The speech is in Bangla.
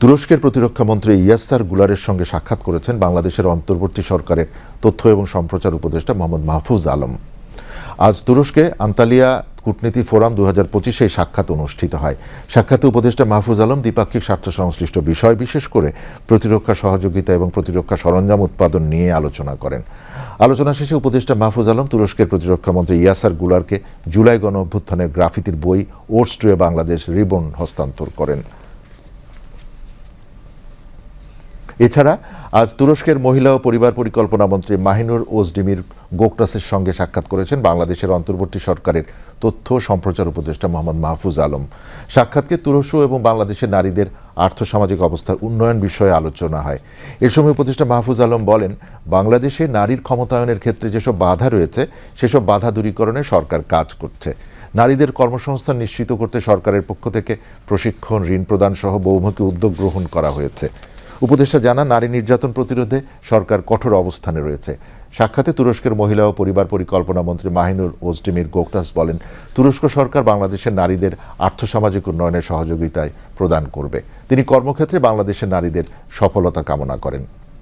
তুরস্কের প্রতিরক্ষা মন্ত্রী ইয়াসার গুলারের সঙ্গে সাক্ষাৎ করেছেন বাংলাদেশের অন্তর্বর্তী সরকারের তথ্য এবং সম্প্রচার উপদেষ্টা মোহাম্মদ মাহফুজ আলম। আজ তুরস্কে আন্তালিয়া কূটনীতি ফোরাম দু হাজার পঁচিশে সাক্ষাৎ অনুষ্ঠিত হয়। সাক্ষাতে উপদেষ্টা মাহফুজ আলম দ্বিপাক্ষিক স্বার্থ সংশ্লিষ্ট বিষয় বিশেষ করে প্রতিরক্ষা সহযোগিতা এবং প্রতিরক্ষা সরঞ্জাম উৎপাদন নিয়ে আলোচনা করেন। আলোচনা শেষে উপদেষ্টা মাহফুজ আলম তুরস্কের প্রতিরক্ষা মন্ত্রী ইয়াসার গুলারকে জুলাই গণ অভ্যুত্থানের গ্রাফিতির বই ওর্স টুয়ে বাংলাদেশ রিবন হস্তান্তর করেন। এছাড়া আজ তুরস্কের মহিলা ও পরিবার পরিকল্পনা মন্ত্রী মাহিনুর ওজডিমির গোকটাসের সঙ্গে সাক্ষাৎ করেছেন বাংলাদেশের অন্তর্বর্তী সরকারের তথ্য সম্প্রচার উপদেষ্টা মোহাম্মদ মাহফুজ আলম। সাক্ষাৎকে তুরস্ক এবং বাংলাদেশের নারীদের আর্থসামাজিক অবস্থার উন্নয়ন বিষয়ে আলোচনা হয়। এ সময় উপদেষ্টা মাহফুজ আলম বলেন, বাংলাদেশে নারীর ক্ষমতায়নের ক্ষেত্রে যেসব বাধা রয়েছে, সেসব বাধা দূরীকরণে সরকার কাজ করছে। নারীদের কর্মসংস্থান নিশ্চিত করতে সরকারের পক্ষ থেকে প্রশিক্ষণ, ঋণ প্রদান সহ বহুমুখী উদ্যোগ গ্রহণ করা হয়েছে। উপদেষ্টা জানান, নারী নির্যাতন প্রতিরোধে সরকার কঠোর অবস্থানে রয়েছে। সাক্ষাতে তুরস্কের মহিলা ও পরিবার পরিকল্পনা মন্ত্রী মাহিনুর ওজডিমির গোকটাস বলেন, তুরস্ক সরকার বাংলাদেশের নারীদের আর্থসামাজিক উন্নয়নের সহযোগিতায় প্রদান করবে। তিনি কর্মক্ষেত্রে বাংলাদেশের নারীদের সফলতা কামনা করেন।